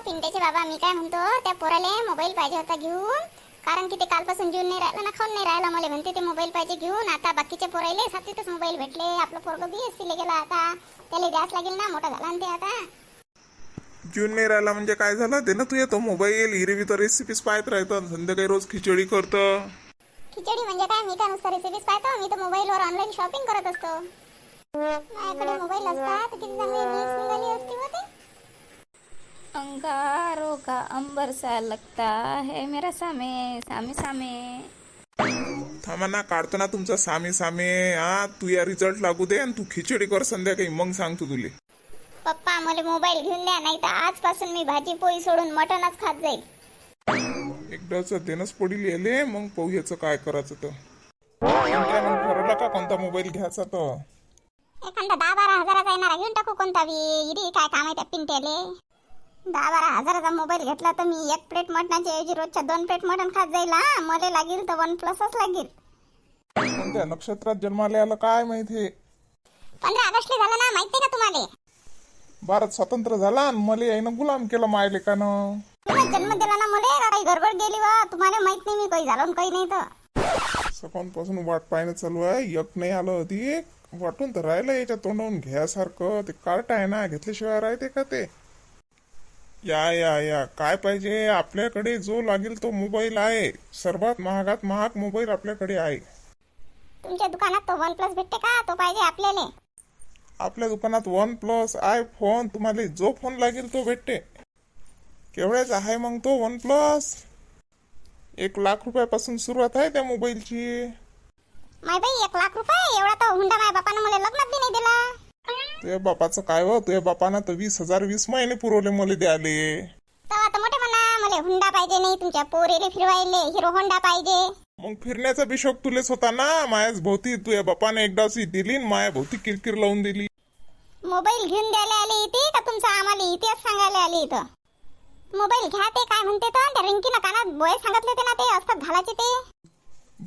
पिंट्याचे बाबा मी काय म्हणतो त्या पोराले मोबाईल पाहिजे होता घेऊन. कारण की ते कालपासून जेवून नाही राहिला ना खाऊन नाही राहिला. मला म्हणते ते मोबाईल पाहिजे घेऊन. आता बाकीच्या पोराले सातवीतच मोबाईल भेटले. आपलं पोरग बी एस ला गेला आता. त्याला द्यास लागेल ना मोठा झाला ते आता. जून नाही राहिला म्हणजे काय झालं? ते ना तू येतो मोबाईल हिरवी तर रेसिपीज पाहत राहतं. संध्याकाळी रोज खिचडी करतं. खिचडी म्हणजे काय? मी काय नुसतं रेसिपीज पाहतो. मी तर मोबाईलवर ऑनलाईन शॉपिंग करत असतो. माझ्याकडे मोबाईल असता तर किती चांगली रील्स निघाली असती होती. अंगारों का अंबर सा लगता है मेरा सामे सामे सामे। थांबा ना काढतो ना तुमचा सामी सामे. हा तू या रिझल्ट लागू दे आणि तू खिचडी कर संध्याकाळी मग सांगतो तुले. पप्पा मला मोबाईल घेऊन द्या नाही तर आजपासून मी भाजी पोळी सोडून मटनच खात जाईल. एकदाच देणंच पडील याले मग पाहू याचं काय करायचं तर. काय मग ठरवलं का कोणता मोबाईल घ्यायचा तर? एखादा दहा बारा हजाराचा येणार घेऊन टाकू कोणता बी काय काम आहे त्या पिंट्याले? दहा बारा हजाराचा मोबाईल घेतला तर मी एक प्लेट मटणाच्या ऐवजी रोजच्या दोन प्लेट मटण खात जाईल. हा मला लागेल तर वन प्लसच लागेल. कोणत्या नक्षत्रात जन्माला आलं काय माहीत? पंधरा ऑगस्टला झालं ना माहिती का तुम्हाला? भारत स्वतंत्र झाला आणि मला यायनं गुलाम केलं माय लेकानं तुला जन्म दिला ना मला? काही गडबड गेली वा तुम्हाला माहीत नाही मी काही झालं काही नाही तर. सकाळपासून वाट पाहणं चालू आहे एक नाही आलं होती वाटून तर राहिलं याच्या तोंडावून घ्यासारखं ते कार्ट आहे ना घेतल्याशिवाय राहते का ते? या या या. काय पाहिजे? आपल्याकडे जो लागेल तो मोबाईल आहे. सर्वात महागात महाग मोबाईल आपल्याकडे आहे. तुमच्या दुकानात तो वन प्लस भेटते का? तो पाहिजे आपल्याला. आपल्या दुकानात वन प्लस आय फोन तुम्हाला जो फोन लागेल तो भेटते. केवढ्याच आहे मग तो वन प्लस एक लाख रुपयापासून सुरुवात आहे त्या मोबाईलची. माय बाई एक लाख रुपये? एवढा तर हुंडा माझ्या बापानं मला लग्नात बी नाही दिला. तुझ्या बापाचं काय हो? तुझ्या बापानं तर वीस हजार वीस महिने पुरवले मला द्याले. तेव्हा तर मोठे म्हणा मला हुंडा पाहिजे नाही तुमच्या पोरीले फिरवायले हिरो होंडा पाहिजे. मग फिरण्याचा बी शौक तुलेच होता ना? मायाच भोवती तुझ्या बापाने एकदाची दिली न माया भोवती किरकिर लावून दिली. मोबाईल घेऊन द्यायला आली इथे का तुमचा आम्हाला इतिहास सांगायला आली इथं? मोबाईल घ्या ते काय म्हणते तर त्या रिंकीनं कानात बोय सांगितले ते ना ते असतात घालायचे ते.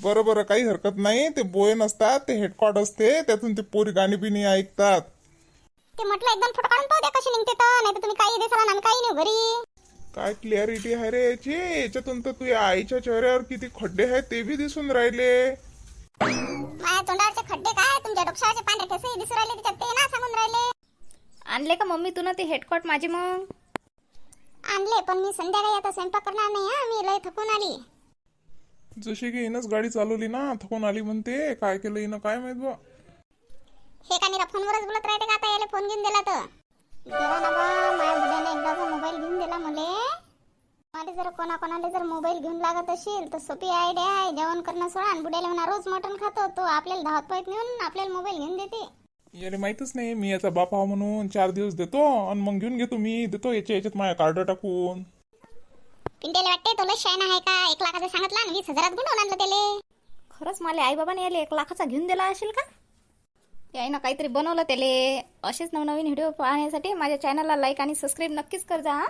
बरं बरं काही हरकत नाही. ते बोय नसतात ते हेडकॉर्ड असते त्यातून ते पोरी गाणी बिणी ऐकतात. ते म्हटलं एकदम फोटो काढून पाहू द्या कशी निघते तर नाही तर तुम्ही काही देसाल आम्ही काही नाही घरी. काय क्लॅरिटी आहे रे याची? याच्यातून तर तुझ्या आईच्या चेहऱ्यावर किती खड्डे आहेत ते बी दिसून राहिले. माझ्या तोंडावरचे खड्डे काय तुमच्या डोक्यावरचे पांढरे केसही दिसू राहिले त्याच्यात ते ना सांगून राहिले. आणले का मम्मी तू ना ते हेडकॉट माझे मग? आणले पण मी संध्याकाळी आता स्वयंपाक करणार नाही हा. मी लय थकून आली. जशी की हिनंच गाडी चालवली ना थकून आली म्हणते. काय केलं हिनं काय माहीत बा हे का निरा फोनवरच बोलत राहते का? आता याला फोन घेऊन दिला तर. दिला ना बा माझ्या बुड्याने एकदाचा मोबाईल घेऊन दिला मले. मला जर कोणा कोणाला जर मोबाईल घेऊन लागत असेल तर सोपी आयडिया आहे. जेवण करणं सोडा आणि बुड्याला म्हणा रोज मटण खातो तो. आपल्याला धावत पाहिजे नेऊन आपल्याला मोबाईल घेऊन देते. याला माहितच नाही मी याचा बाप हा म्हणून चार दिवस देतो आणि मग घेऊन घेतो मी. देतो याच्या याच्यात माझ्या कार्ड टाकून. पिंट्याला वाटते तो लय शायन आहे का? एक लाखाचं सांगितलं आणि वीस हजारात गुंडवून आणलं त्याले. खरंच मला आई बाबाने याला एक लाखाचा घेऊन दिला असेल का? याईनं काहीतरी बनवलं त्याले. असेच नवनवीन व्हिडिओ पाहण्यासाठी माझ्या चॅनलला लाईक आणि सबस्क्राईब नक्कीच कर जा हा.